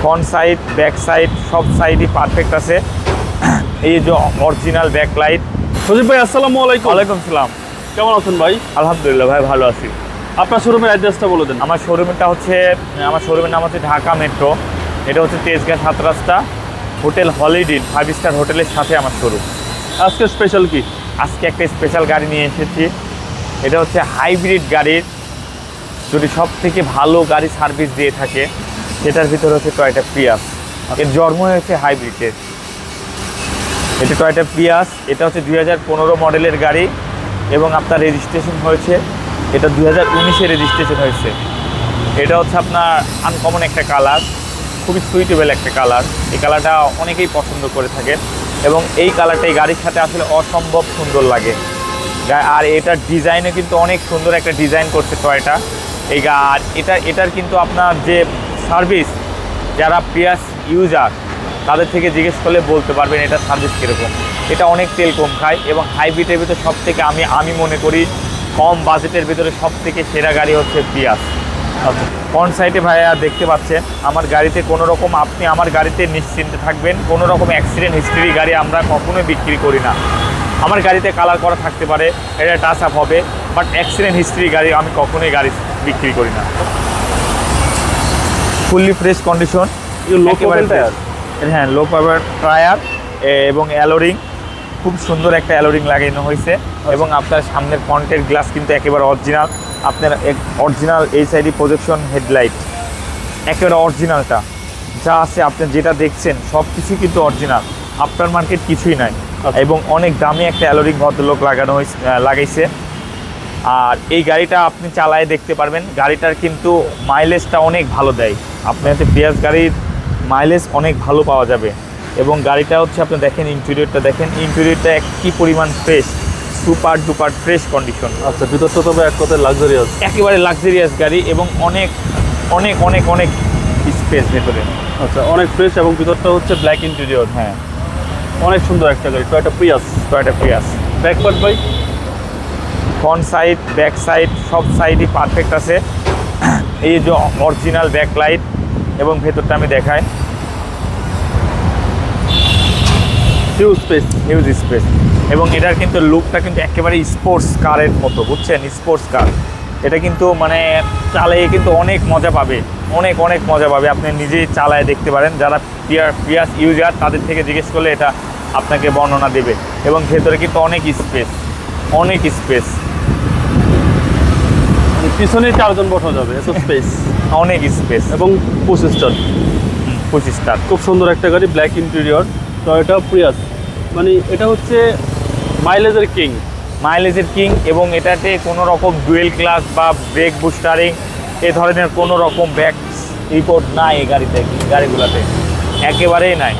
Front side back side সব সাইডই perfect আছে। এই যে অরিজিনাল ব্যাক লাইট সজীব ভাই আসসালামু আলাইকুম। ওয়ালাইকুম সালাম। কেমন আছেন ভাই? আলহামদুলিল্লাহ ভাই ভালো আছি। আপনার শোরুমের অ্যাড্রেসটা বলে দেন। আমার শোরুমটা হচ্ছে আমার শোরুমের নাম হচ্ছে ঢাকা মেট্রো এটা হচ্ছে তেজগাঁ সাত রাস্তা। হোটেল হলিডিন ফাইভ স্টার হোটেলের সাথে আমার শোরুম আজকে স্পেশাল কি? আজকে একটা স্পেশাল গাড়ি নিয়ে এসেছি। এটা হচ্ছে হাইব্রিড গাড়ির। যদি সব থেকে ভালো গাড়ি সার্ভিস দিয়ে থাকে সেটার ভিতরে হচ্ছে টয়টা প্রিয়াস এর জন্ম হয়েছে হাইব্রিডের এটা টয়টা প্রিয়াস এটা হচ্ছে দুই হাজার পনেরো মডেলের গাড়ি এবং আপনার রেজিস্ট্রেশন হয়েছে। এটা দুই হাজার উনিশে রেজিস্ট্রেশন হয়েছে। এটা হচ্ছে আপনার আনকমন একটা কালার খুবই সুইটেবল একটা কালার এই কালারটা অনেকেই পছন্দ করে থাকে এবং এই কালারটা এই গাড়ির সাথে আসলে অসম্ভব সুন্দর লাগে। আর এটার ডিজাইনে কিন্তু অনেক সুন্দর একটা ডিজাইন করছে টয়টা এই গা- আর এটা এটার কিন্তু আপনার যে সার্ভিস যারা পিয়াস ইউজার, তাদের থেকে জিজ্ঞেস করলে বলতে পারবেন এটা সার্ভিস কীরকম। এটা অনেক তেল কম খায় এবং হাইব্রিডের ভিতরে সব থেকে আমি আমি মনে করি কম বাজেটের ভিতরে সব থেকে সেরা গাড়ি হচ্ছে পিয়াস ফ্রন্ট সাইডে ভাইয়া দেখতে পাচ্ছেন, আমার গাড়িতে কোনো রকম আপনি আমার গাড়িতে নিশ্চিন্তে থাকবেন কোনো রকম অ্যাক্সিডেন্ট হিস্ট্রি গাড়ি আমরা কখনোই বিক্রি করি না। আমার গাড়িতে কালার করা থাকতে পারে, এটা টাচ আপ হবে বাট অ্যাক্সিডেন্ট হিস্ট্রি গাড়ি আমি কখনোই গাড়ি বিক্রি করি না। ফুললি ফ্রেশ কন্ডিশন হ্যাঁ লো পাওয়ার টায়ার এবং অ্যালোরিং খুব সুন্দর একটা অ্যালোরিং লাগানো হয়েছে। এবং আপনার সামনের ফ্রন্টের গ্লাস কিন্তু একেবারে অরিজিনাল আপনার অরিজিনাল এই সাইডে প্রজেকশন হেডলাইট একেবারে অরিজিনালটা যা আছে আপনি যেটা দেখছেন সব কিছুই কিন্তু অরিজিনাল আফটার মার্কেট কিছুই নাই। আচ্ছা। এবং অনেক দামি একটা অ্যালোরিং ভদ্রলোক লাগানো হয়েছে লাগাইছে। আর এই গাড়িটা আপনি চালায় দেখতে পারবেন। গাড়িটার কিন্তু মাইলেজটা অনেক ভালো দেয়। আপনি হচ্ছে পেঁয়াজ গাড়ির মাইলেজ অনেক ভালো পাওয়া যাবে। এবং গাড়িটা হচ্ছে আপনি দেখেন ইন্টেরিয়রটা দেখেন। ইন্টেরিয়রটা কি পরিমাণ fresh super duper fresh condition আচ্ছা ভিতরটা তবে এক কথায় লাক্সারিয়াস একেবারে লাক্সারিয়াস গাড়ি এবং অনেক অনেক অনেক অনেক স্পেস ভেতরে। আচ্ছা অনেক ফ্রেশ এবং ভিতরটা হচ্ছে ব্ল্যাক ইন্টেরিয়র হ্যাঁ। অনেক সুন্দর একটা গাড়ি Toyota Prius Toyota Prius back part ভাই ফ্রন্ট সাইড ব্যাক সাইড সব সাইডই পারফেক্ট আছে। এই যে অরিজিনাল ব্যাক লাইট এবং ভেতরটা আমি দেখাই। হিউজ স্পেস হিউজ স্পেস এবং এটার কিন্তু লুকটা কিন্তু একেবারে স্পোর্টস কারের মতো বুঝছেন? স্পোর্টস কার এটা কিন্তু মানে চালিয়ে কিন্তু অনেক মজা পাবে। অনেক অনেক মজা পাবে। আপনি নিজেই চালায় দেখতে পারেন। যারা পিয়ার পিয়াস ইউজার তাদের থেকে জিজ্ঞেস করলে এটা আপনাকে বর্ণনা দেবে। এবং ভেতরে কিন্তু অনেক স্পেস অনেক স্পেস পিছনে চারজন বসা যাবে এত স্পেস অনেক স্পেস এবং পঁচিশ টন পঁচিশটা খুব সুন্দর একটা গাড়ি ব্ল্যাক ইন্টেরিয়র টয়টা প্রিয়াস মানে এটা হচ্ছে মাইলেজের কিং মাইলেজের কিং এবং এটাতে কোনো রকম ডুয়েল ক্লাস বা ব্রেক বুস্টারিং এ ধরনের কোনো রকম ব্যাক রিপোর্ট নাই এই গাড়িতে গাড়িগুলোতে। একেবারেই নাই।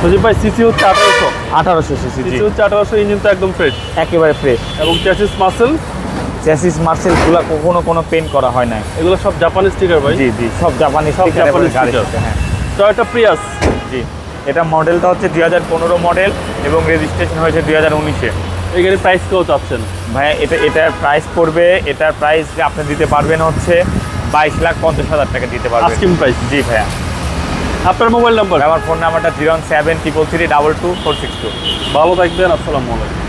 সজীব ভাই সিসি হচ্ছে আঠারোশো। আঠারোশো সিসি সিসি হচ্ছে আঠারোশো ইঞ্জিন তো একদম ফ্রেশ একেবারে ফ্রেশ এবং চ্যাসিস মাসেল চ্যাসিস মার্সেলগুলো কখনো কোনো পেন্ট করা হয় নাই। এগুলো সব জাপানি স্টিকার ভাই। জি জি সব জাপানি সব জাপানি। সাথে, হ্যাঁ। টয়টা প্রিয়াস জি এটা মডেলটা হচ্ছে দুই হাজার পনেরো মডেল এবং রেজিস্ট্রেশন হয়েছে দুই হাজার উনিশে। এই গাড়ির প্রাইস কেউ চাচ্ছেন? ভাইয়া এটা এটার প্রাইস পড়বে এটার প্রাইস আপনি দিতে পারবেন হচ্ছে বাইশ লাখ পঞ্চাশ হাজার টাকা দিতে পারবেন। আস্কিং প্রাইস জি ভাইয়া। আপনার মোবাইল নাম্বার? আমার ফোন নাম্বারটা zero seven triple three double two four six two. ভালো থাকবেন আসসালামু আলাইকুম।